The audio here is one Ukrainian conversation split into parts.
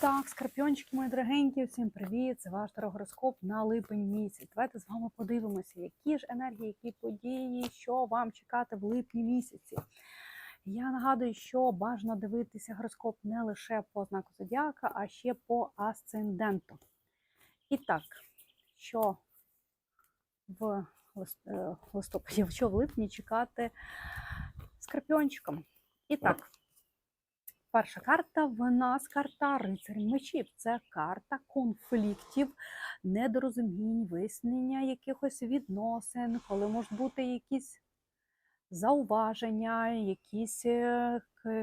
Так, скорпіончики, мої дорогенькі, всім привіт! Це ваш тарогороскоп на липень місяць. Давайте з вами подивимося, які ж енергії, які події, що вам чекати в липні місяці. Я нагадую, що бажано дивитися гороскоп не лише по знаку зодіака, а ще по асценденту. І так, що в е, листопаді, що в липні чекати скорпіончикам. І так, Перша карта в нас карта рицарь мечів. Це карта конфліктів, недорозумінь, вияснення якихось відносин, коли можуть бути якісь зауваження, якісь е,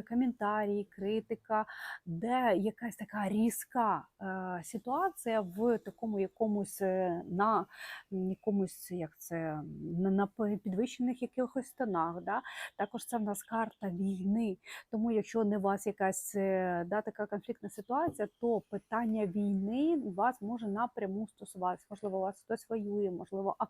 коментарі, критика, де якась така різка е, ситуація в такому якомусь е, на якомусь, як це на, підвищених якихось тонах. Да? Також це в нас карта війни. Тому, якщо не у вас якась е, да, така конфліктна ситуація, то питання війни вас може напряму стосуватися. Можливо, у вас хтось воює, можливо, ак-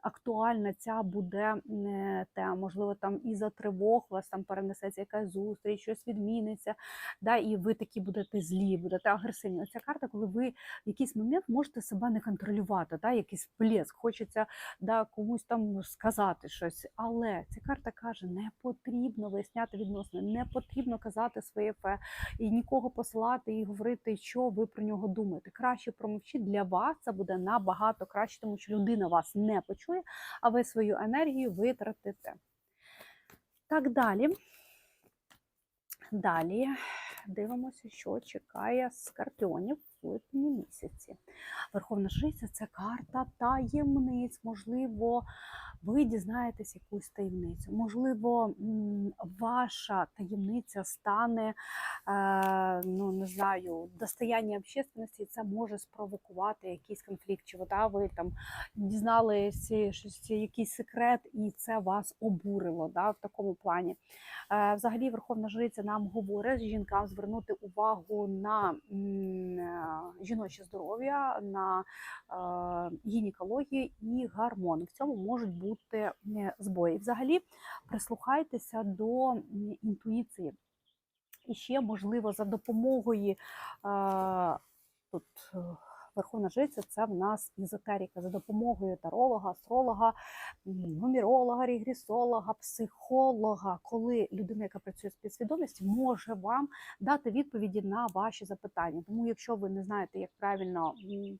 актуальна ця буде е, тема, можливо, там із-за тривог вас там перенесеться якась зустріч, щось відміниться, да, і ви такі будете злі, будете агресивні. Оця карта, коли ви в якийсь момент можете себе не контролювати, да, якийсь плеск, хочеться да, комусь там сказати щось. Але ця карта каже, не потрібно виясняти відносини, не потрібно казати своє фе і нікого посилати і говорити, що ви про нього думаєте. Краще промовчіть для вас це буде набагато краще, тому що людина вас не почує, а ви свою енергію витратите. Так далі. Далі дивимося, що чекає скорпіонів липні місяці. Верховна Жриця це карта таємниць. Можливо, ви дізнаєтесь якусь таємницю. Можливо, ваша таємниця стане, е, ну не знаю, достояння общественності, це може спровокувати якийсь конфлікт. Чи да, ви там дізналися щось, якийсь секрет, і це вас обурило да, в такому плані. Е, Взагалі, Верховна Жриця нам говорить жінкам звернути увагу на е, жіноче здоров'я, на е, гінекологію і гормони. В цьому можуть бути е, збої. Взагалі, прислухайтеся до інтуїції. І ще, можливо, за допомогою е, тут. Верховна жриця це в нас ізотерика за допомогою таролога, астролога, нумеролога, регресолога, психолога, коли людина, яка працює з підсвідомістю, може вам дати відповіді на ваші запитання. Тому, якщо ви не знаєте, як правильно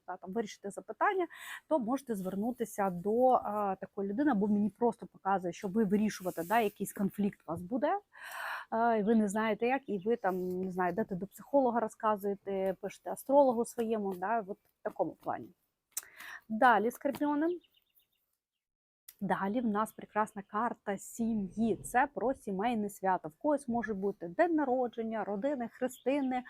та, там, вирішити запитання, то можете звернутися до а, такої людини, або мені просто показує, що ви вирішувати, да, якийсь конфлікт у вас буде. Ви не знаєте як, і ви там не знаю, йдете до психолога, розказуєте, пишете астрологу своєму, да, от в такому плані. Далі, скорпіони. Далі в нас прекрасна карта сім'ї. Це про сімейне свято. В когось може бути день народження, родини, хрестини, е,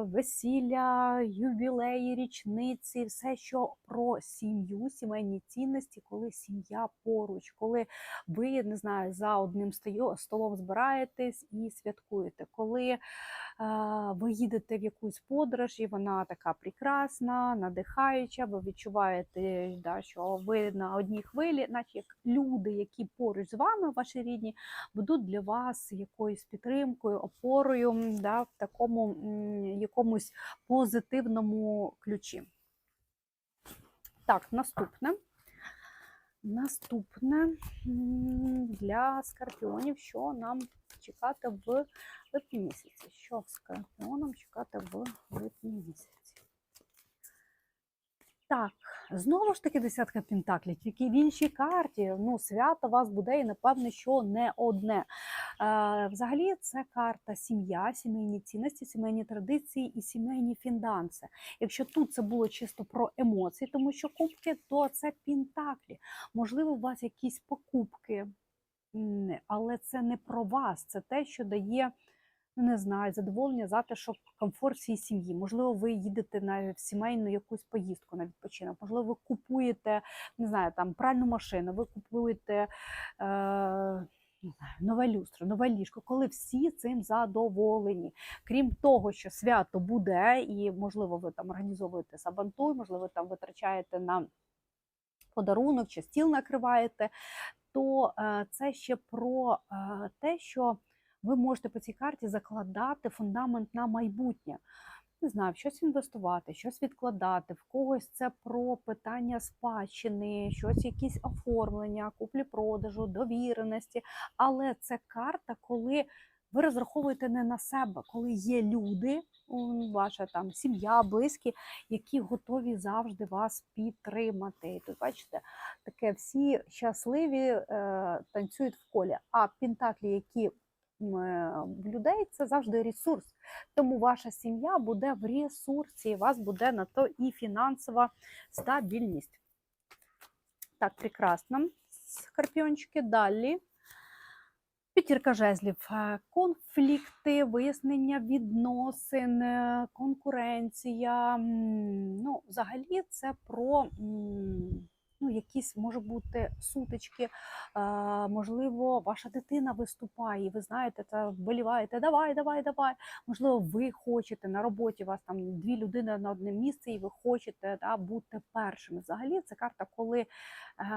весілля, ювілеї, річниці, все, що про сім'ю, сімейні цінності, коли сім'я поруч, коли ви не знаю, за одним столом збираєтесь і святкуєте. Коли ви їдете в якусь подорож, і вона така прекрасна, надихаюча, ви відчуваєте, да, що ви на одній хвилі, наче як люди, які поруч з вами, ваші рідні, будуть для вас якоюсь підтримкою, опорою да, в такому якомусь позитивному ключі. Так, наступне. Наступне для скорпіонів, що нам чекати в липні місяці. Що скорпіонам чекати в липні місяці? Так, знову ж таки десятка пентаклів, тільки в іншій карті. Ну, свято вас буде, і напевне, що не одне. Е, взагалі, це карта сім'я, сімейні цінності, сімейні традиції і сімейні фінанси. Якщо тут це було чисто про емоції, тому що кубки, то це пентаклі. Можливо, у вас якісь покупки, але це не про вас, це те, що дає. Не знаю, задоволення, затишок, комфорт всій сім'ї. Можливо, ви їдете на сімейну якусь поїздку на відпочинок. Можливо, ви купуєте не знаю, там пральну машину, ви купуєте е, нове люстро, нове ліжко, коли всі цим задоволені. Крім того, що свято буде, і можливо, ви там організовуєте сабантуй, можливо, там витрачаєте на подарунок чи стіл накриваєте, то е, це ще про е, те, що ви можете по цій карті закладати фундамент на майбутнє. не знаю, в щось інвестувати, щось відкладати, в когось це про питання спадщини, щось, якісь оформлення, куплі-продажу, довіреності. Але це карта, коли ви розраховуєте не на себе, коли є люди, ваша там сім'я, близькі, які готові завжди вас підтримати. І тут бачите, таке всі щасливі е, танцюють в колі. А пентаклі, які в людей, це завжди ресурс. Тому ваша сім'я буде в ресурсі, і у вас буде на то і фінансова стабільність. Так, прекрасно. Скорпіончики, далі. П'ятірка жезлів, Е, конфлікти, вияснення відносин, е, конкуренція. Ну, взагалі, це про ну, якісь може бути сутички. Можливо, ваша дитина виступає, і ви знаєте, та вболіваєте, давай, давай, давай. Можливо, ви хочете на роботі, у вас там дві людини на одне місце, і ви хочете да, бути першими. Взагалі, це карта, коли е,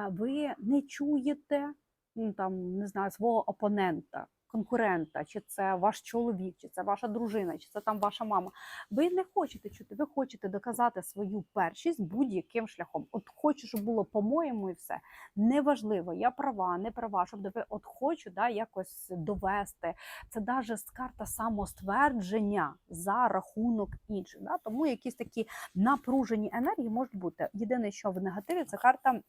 ви не чуєте ну, там, не знаю, свого опонента, конкурента, чи це ваш чоловік, чи це ваша дружина, чи це там ваша мама. Ви не хочете чути, ви хочете доказати свою першість будь-яким шляхом. От хочу, щоб було по-моєму, і все. Неважливо, я права, не права, щоб ви от хочу да, якось довести. Це навіть карта самоствердження за рахунок інших. Да? Тому якісь такі напружені енергії можуть бути. Єдине, що в негативі, це карта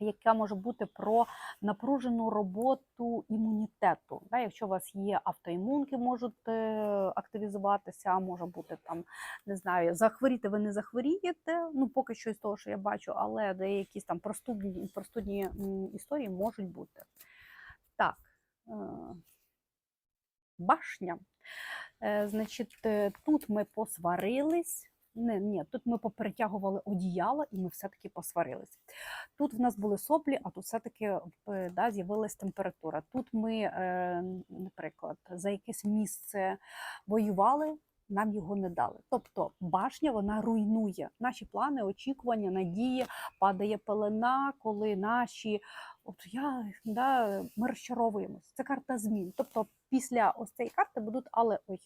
яка може бути про напружену роботу імунітету. Да, Якщо у вас є автоімунки, можуть е, активізуватися, може бути там, не знаю, захворіти ви не захворієте. Ну, поки що з того, що я бачу, але де там простудні, простудні історії можуть бути. Так, е, башня. Е, Значить, тут ми посварились. Не, ні, тут ми поперетягували одіяла і ми все-таки посварились. Тут в нас були соплі, а тут все-таки е, да, з'явилась температура. Тут ми, е, наприклад, за якесь місце воювали, нам його не дали. Тобто башня вона руйнує наші плани, очікування, надії, падає пелена, коли наші от я да, ми розчаровуємось. Це карта змін. Тобто, після ось цієї карти будуть, але ой.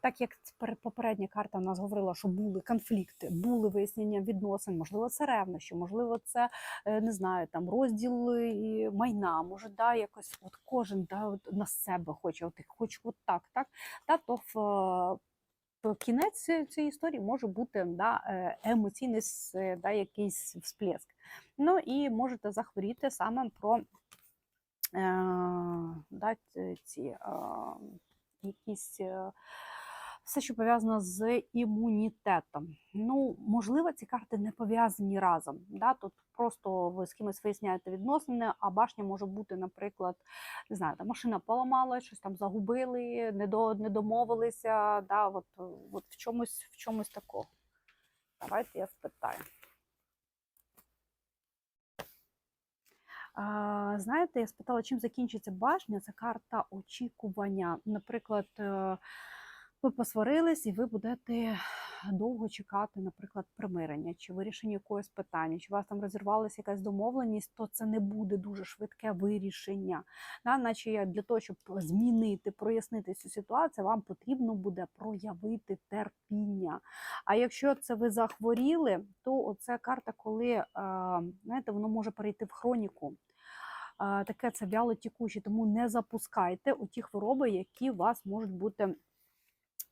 Так як пер- попередня карта в нас говорила, що були конфлікти, були вияснення відносин, можливо, це ревнощі, можливо, це е, не знаю, там розділи майна, може, да, якось от кожен да, от на себе хоче, от хочу от так, так. Та то в, кінець цієї історії може бути да, е, емоційний да, якийсь всплеск. Ну і можете захворіти саме про е, да, ці. е, якісь е, все, що пов'язано з імунітетом. Ну, можливо, ці карти не пов'язані разом. Да? Тут просто ви з кимось виясняєте відносини, а башня може бути, наприклад, не знаю, там машина поламала, щось там загубили, не, не домовилися. Да? От, от в чомусь в чомусь такого. Давайте я спитаю. Знаєте, я спитала, чим закінчиться башня. Це карта очікування. Наприклад, е, ви посварились, і ви будете довго чекати, наприклад, примирення чи вирішення якогось питання, чи у вас там розірвалася якась домовленість, то це не буде дуже швидке вирішення. Да? Наче для того, щоб змінити, прояснити цю ситуацію, вам потрібно буде проявити терпіння. А якщо це ви захворіли, то оце карта, коли е, знаєте, воно може перейти в хроніку. Е, Таке це вяло тікуче, тому не запускайте оті хвороби, які у вас можуть бути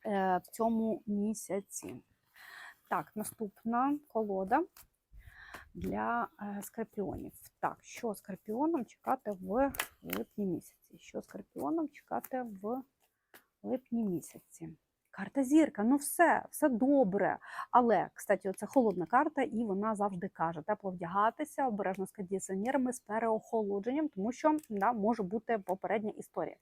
в цьому місяці. Так, наступна колода для е, скорпіонів. Так, що скорпіоном чекати в липні місяці? Що скорпіоном чекати в липні місяці? Карта зірка, ну все, все добре. Але, кстати, це холодна карта, і вона завжди каже: тепло вдягатися, обережно з кондиціонерами, з переохолодженням, тому що да, може бути попередня історія.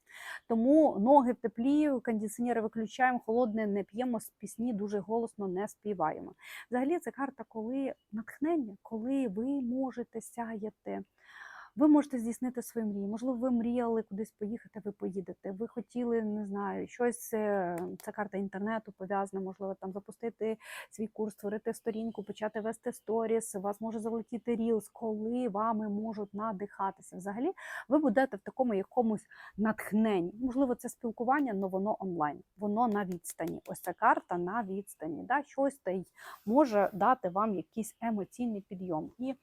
Тому ноги в теплі, кондиціонери виключаємо, холодне не п'ємо, з пісні дуже голосно не співаємо. Взагалі, це карта, коли натхнення, коли ви можете сяяти ви можете здійснити свої мрії. Можливо, ви мріяли кудись поїхати, ви поїдете. Ви хотіли, не знаю, щось, це карта інтернету пов'язана, можливо, там запустити свій курс, створити сторінку, почати вести сторіс, вас може залетіти рілс, коли вами можуть надихатися. Взагалі, ви будете в такому якомусь натхненні. Можливо, це спілкування, але воно онлайн, воно на відстані. Ось ця карта на відстані. Да? Щось та й може дати вам якийсь емоційний підйом. І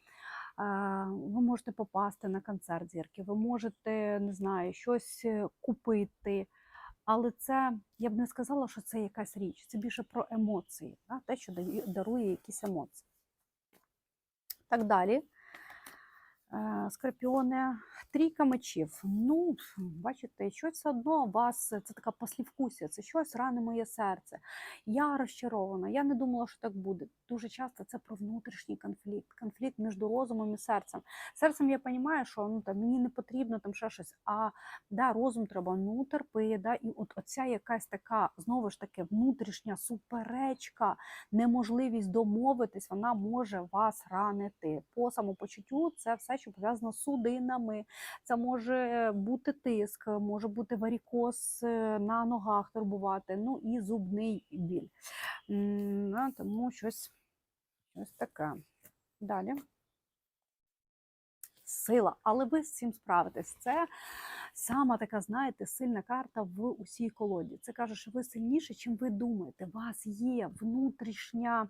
ви можете попасти на концерт зірки, ви можете, не знаю, щось е, купити. Але це, я б не сказала, що це якась річ. Це більше про емоції, те, що дарує якісь емоції. Так далі. Е, Скорпіони, трійка мечів. Ну, бачите, щось одно вас це така послівкусія, це щось ране моє серце. Я розчарована, я не думала, що так буде. Дуже часто це про внутрішній конфлікт, конфлікт між розумом і серцем. Серцем я розумію, що ну, там, мені не потрібно там ще щось, а да, розум треба, ну терпи, да, і от оця якась така, знову ж таки, внутрішня суперечка, неможливість домовитись, вона може вас ранити. По самопочуттю це все, що пов'язано з судинами, це може бути тиск, може бути варікоз е, на ногах турбувати, ну і зубний біль. Тому щось, щось таке. Далі. Сила, але ви з цим справитесь. Це сама така, знаєте, сильна карта в усій колоді. Це каже, що ви сильніше, чим ви думаєте. У вас є внутрішня,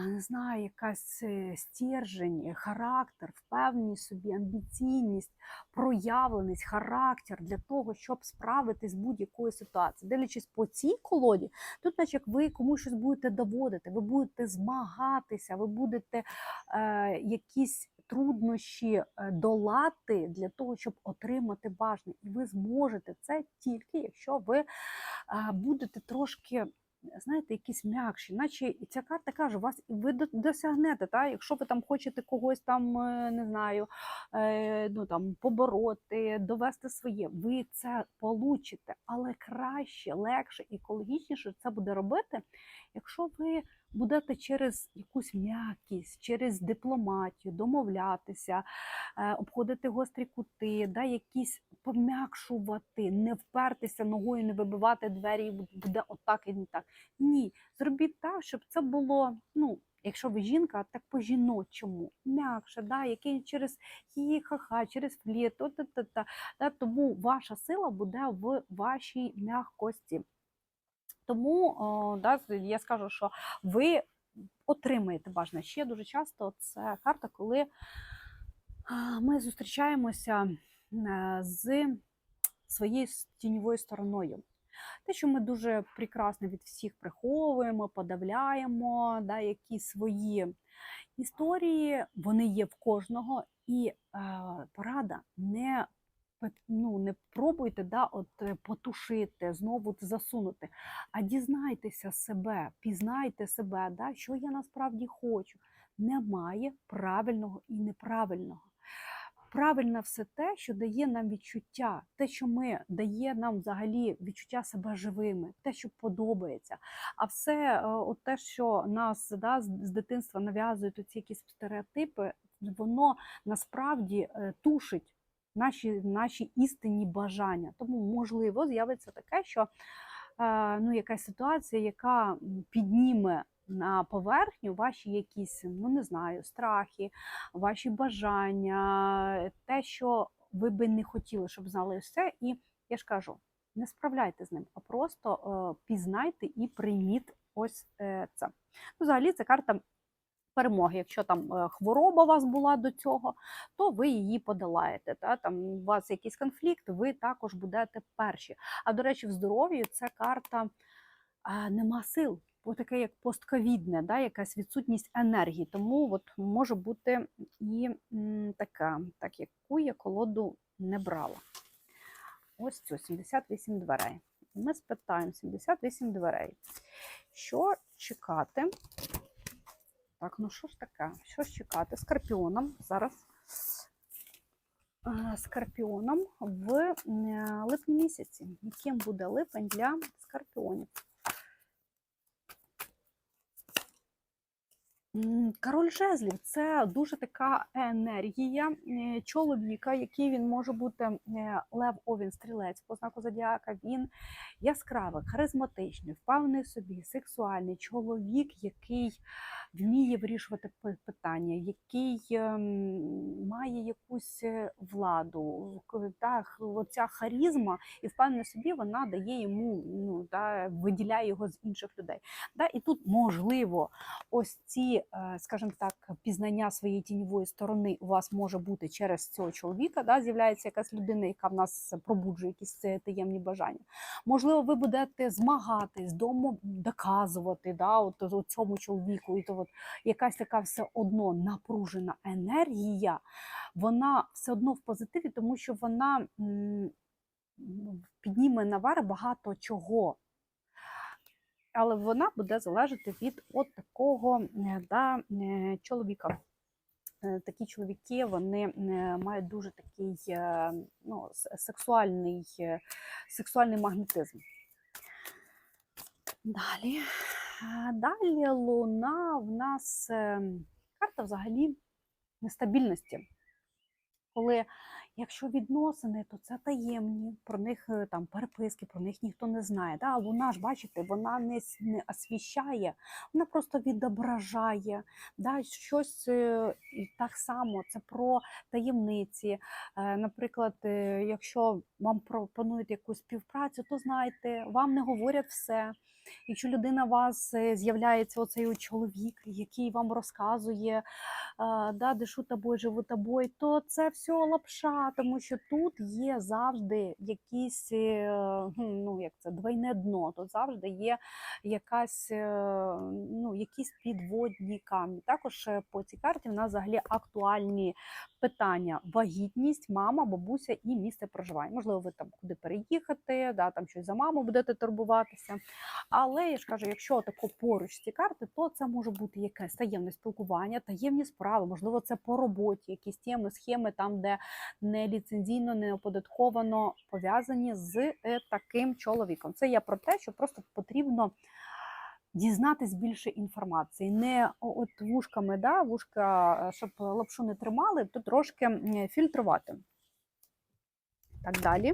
не знаю, якась е, стержень, характер, впевненість собі, амбіційність, проявленість, характер для того, щоб справитись з будь-якою ситуацією. Дивлячись по цій колоді, тут, наче як ви комусь щось будете доводити, ви будете змагатися, ви будете е, якісь труднощі е, долати для того, щоб отримати бажане. І ви зможете це тільки, якщо ви е, будете трошки. Знаєте, якісь м'якші, наче ця карта каже, вас ви досягнете. Та? Якщо ви там хочете когось там, е, не знаю, е, ну там побороти, довести своє, ви це получите, але краще, легше, екологічніше це буде робити, якщо ви будете через якусь м'якість, через дипломатію домовлятися, е, обходити гострі кути, да, якісь пом'якшувати, не впертися ногою, не вибивати двері, буде отак і не так. Ні, зробіть так, щоб це було, ну, якщо ви жінка, так по-жіночому, м'якше, да, який через хі-ха-ха, через фліт, та-та-та. Да, тому ваша сила буде в вашій м'якості. Тому да, я скажу, що ви отримаєте бажане. Ще дуже часто це карта, коли ми зустрічаємося е, з своєю тіньовою стороною. Те, що ми дуже прекрасно від всіх приховуємо, подавляємо, да, які свої історії, вони є в кожного, і е, порада не ну, не пробуйте да, от, е, потушити, знову засунути, а дізнайтеся себе, пізнайте себе, да, що я насправді хочу. Немає правильного і неправильного. Правильне все те, що дає нам відчуття, те, що ми дає нам взагалі відчуття себе живими, те, що подобається. А все, е, от те, що нас да, з дитинства нав'язують оці якісь стереотипи, воно насправді е, тушить наші, наші істинні бажання. Тому, можливо, з'явиться таке, що е, ну, якась ситуація, яка підніме на поверхню ваші якісь, ну не знаю, страхи, ваші бажання, те, що ви би не хотіли, щоб знали все. І я ж кажу, не справляйте з ним, а просто е, пізнайте і прийміть ось е, це. Ну, взагалі, це карта перемоги. Якщо там е, хвороба у вас була до цього, то ви її подолаєте. Та? Там у вас якийсь конфлікт, ви також будете перші. А до речі, в здоров'ї це карта а, нема сил. Таке як постковідне, да, якась відсутність енергії. Тому от може бути і така, так яку я колоду не брала. Ось цю 78 дверей. Ми спитаємо 78 дверей. Що чекати? Так, ну що ж таке? Що ж чекати? Скорпіоном зараз. е, Скорпіоном в е, липні місяці. Яким буде липень для скорпіонів? Король жезлів це дуже така енергія е, чоловіка, який він може бути е, лев овін стрілець по знаку зодіака. Він яскравий, харизматичний, впевнений собі, сексуальний чоловік, який вміє вирішувати питання, який ем, має якусь е, владу. Та, х- оця харизма і впевненість в собі вона дає йому, ну, та, виділяє його з інших людей. Да? І тут можливо ось ці, е, скажімо так, пізнання своєї тіньової сторони у вас може бути через цього чоловіка. Да? З'являється якась людина, яка в нас пробуджує якісь таємні бажання. Можливо, ви будете змагатись, дому доказувати да, от, от цьому чоловіку, і то от якась така все одно напружена енергія, вона все одно в позитиві, тому що вона підніме навар багато чого але вона буде залежати від от такого е, да, е, чоловіка. Е, Такі чоловіки вони мають дуже такий ну, сексуальний, сексуальний магнетизм. Далі. Далі луна в нас карта взагалі нестабільності. Коли якщо відносини, то це таємні, про них е, там переписки, про них ніхто не знає. Да? А Луна ж, бачите, вона не, не освіщає, вона просто відображає да? щось е, і так само. Це про таємниці. Е, Наприклад, якщо вам пропонують якусь співпрацю, то знайте, вам не говорять все. Якщо людина у вас е, з'являється оцей чоловік, який вам розказує, да, дишу тобою, живу тобою, то це все лапша, тому що тут є завжди якісь, е, ну як це, двойне дно, тут завжди є якась, е, ну, якісь підводні камні. Також по цій карті в нас взагалі актуальні питання: вагітність, мама, бабуся і місце проживання. Можливо, ви там куди переїхати, да, там щось за маму будете турбуватися. Але я ж кажу, якщо тако поруч ці карти, то це може бути якесь таємне спілкування, таємні справи, можливо, це по роботі, якісь теми, схеми, там, де не ліцензійно, не оподатковано пов'язані з е, таким чоловіком. Це я про те, що просто потрібно. Дізнатись більше інформації, не от вушками, да, вушка, е, щоб лапшу не тримали, то трошки фільтрувати. Так далі.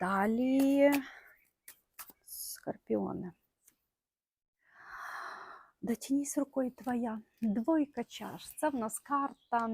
Далі скорпіони. Дотянись рукою твоя, двойка чаш. Це в нас карта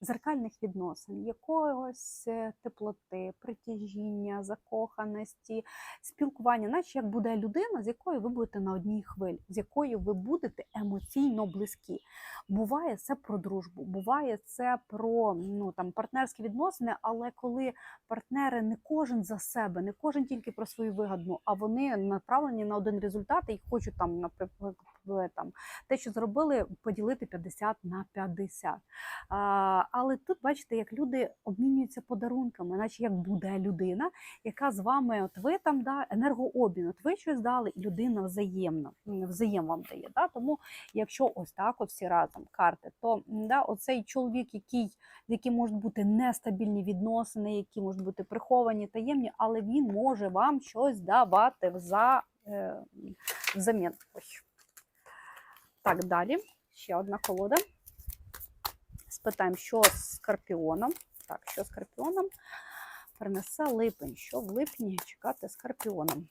зеркальних відносин, якогось е, теплоти, притяжіння, закоханості, спілкування, наче як буде людина, з якою ви будете на одній хвилі, з якою ви будете емоційно близькі. Буває це про дружбу, буває це про ну, там, партнерські відносини, але коли партнери не кожен за себе, не кожен тільки про свою вигоду, а вони направлені на один результат і хочуть там, наприклад, там те, що зробили, поділити 50 на 50. А, але тут бачите, як люди обмінюються подарунками, наче як буде людина, яка з вами, от ви там да, енергообмін, от ви щось дали, і людина взаємно, взаєм вам дає. Да? Тому якщо ось так от всі разом карти, то да, оцей чоловік, який, яким можуть бути нестабільні відносини, які можуть бути приховані, таємні, але він може вам щось давати е, взамін. Ой. Так, далі. Ще одна колода. Спитаємо, що з скорпіоном. Так, що скорпіоном принесе липень. Що в липні чекати скорпіоном?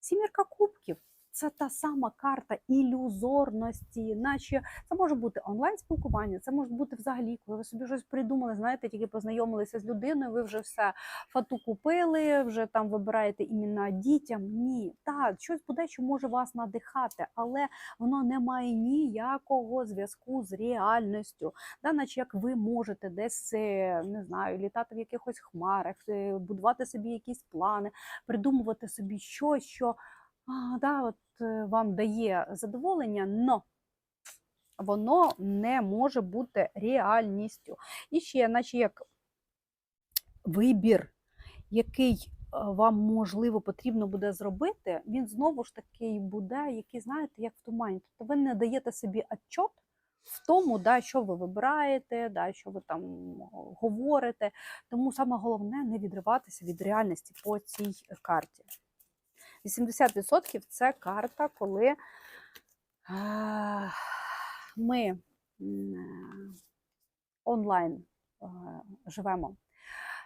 Сімірка кубків. Це та сама карта ілюзорності, наче це може бути онлайн-спілкування, це може бути взагалі, коли ви собі щось придумали, знаєте, тільки познайомилися з людиною, ви вже все фату купили, вже там вибираєте імена дітям. Ні, так, щось буде, що може вас надихати, але воно не має ніякого зв'язку з реальністю. Да, наче як ви можете десь е, не знаю, літати в якихось хмарах, е, будувати собі якісь плани, придумувати собі щось, що а, да, от, е, вам дає задоволення, но воно не може бути реальністю. І ще, наче як вибір, який е, вам можливо потрібно буде зробити, він знову ж таки буде, який, знаєте, як в тумані. Тобто ви не даєте собі отчет в тому, да, що ви вибираєте, да, що ви там говорите. Тому саме головне не відриватися від реальності по цій карті. 80% це карта, коли Ми онлайн живемо.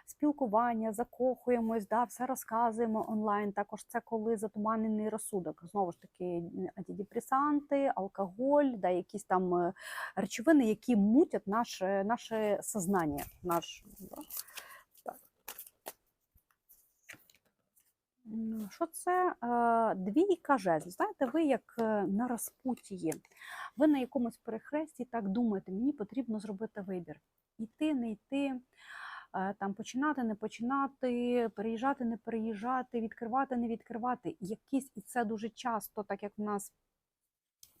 Спілкування, закохуємось, да, все розказуємо онлайн. Також це коли затуманений розсудок. Знову ж таки, антидепресанти, алкоголь, да, якісь там е, речовини, які мутять наше, наше сознання. Наш, да. так. М, Що це? Двійка жезлів. Знаєте, ви як е, на розпутії. Ви на якомусь перехресті так думаєте, мені потрібно зробити вибір. Іти, не йти, е, там починати, не починати, переїжджати, не переїжджати, відкривати, не відкривати. Якісь, і це дуже часто, так як в нас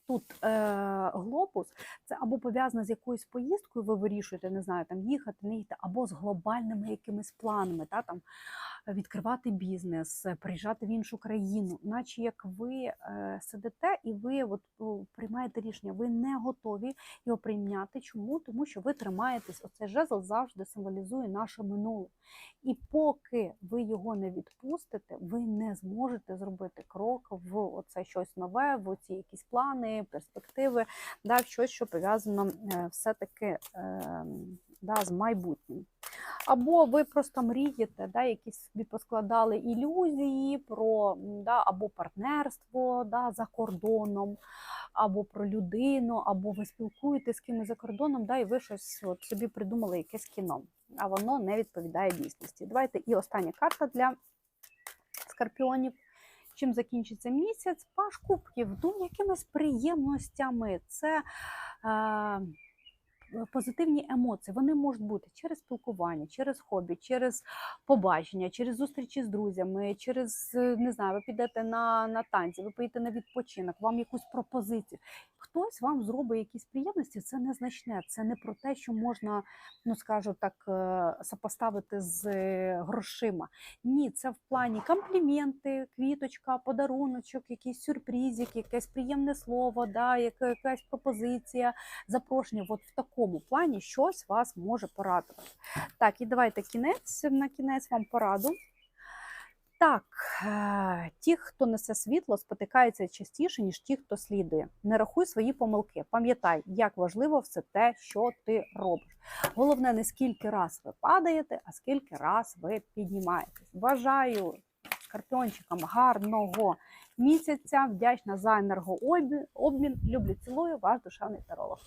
тут е, глобус, це або пов'язано з якоюсь поїздкою, ви вирішуєте, не знаю, там їхати, не їхати, або з глобальними якимись планами, та, там, відкривати бізнес, приїжджати в іншу країну, наче як ви е, сидите і ви от, приймаєте рішення, ви не готові його прийняти. Чому? Тому що ви тримаєтесь, оцей жезл завжди символізує наше минуле. І поки ви його не відпустите, ви не зможете зробити крок в оце щось нове, в оці якісь плани, перспективи, да, щось, що пов'язано е, все-таки е, да, з майбутнім. Або ви просто мрієте, да, якісь собі поскладали ілюзії про да, або партнерство да, за кордоном, або про людину, або ви спілкуєтесь з кимось за кордоном, да, і ви щось от собі придумали якесь кіно, а воно не відповідає дійсності. Давайте і остання карта для скорпіонів. Чим закінчиться місяць? Паш кубків, ну, якимись приємностями. Це е, позитивні емоції. Вони можуть бути через спілкування, через хобі, через побачення, через зустрічі з друзями, через е, не знаю, ви підете на, на танці, ви поїдете на відпочинок, вам якусь пропозицію. Хтось вам зробить якісь приємності, це незначне, це не про те, що можна, ну скажу так, е, сопоставити з е, грошима. Ні, це в плані компліменти, квіточка, подаруночок, якийсь сюрпризик, якесь приємне слово, да, якась пропозиція, запрошення. От в такому плані щось вас може порадувати. Так, і давайте кінець на кінець вам пораду. Так, е, ті, хто несе світло, спотикаються частіше, ніж ті, хто слідує. Не рахуй свої помилки. Пам'ятай, як важливо все те, що ти робиш. Головне, не скільки раз ви падаєте, а скільки раз ви піднімаєтесь. Бажаю скорпіончикам гарного місяця. Вдячна за енергообмін. Люблю, цілую, ваш душевний таролог.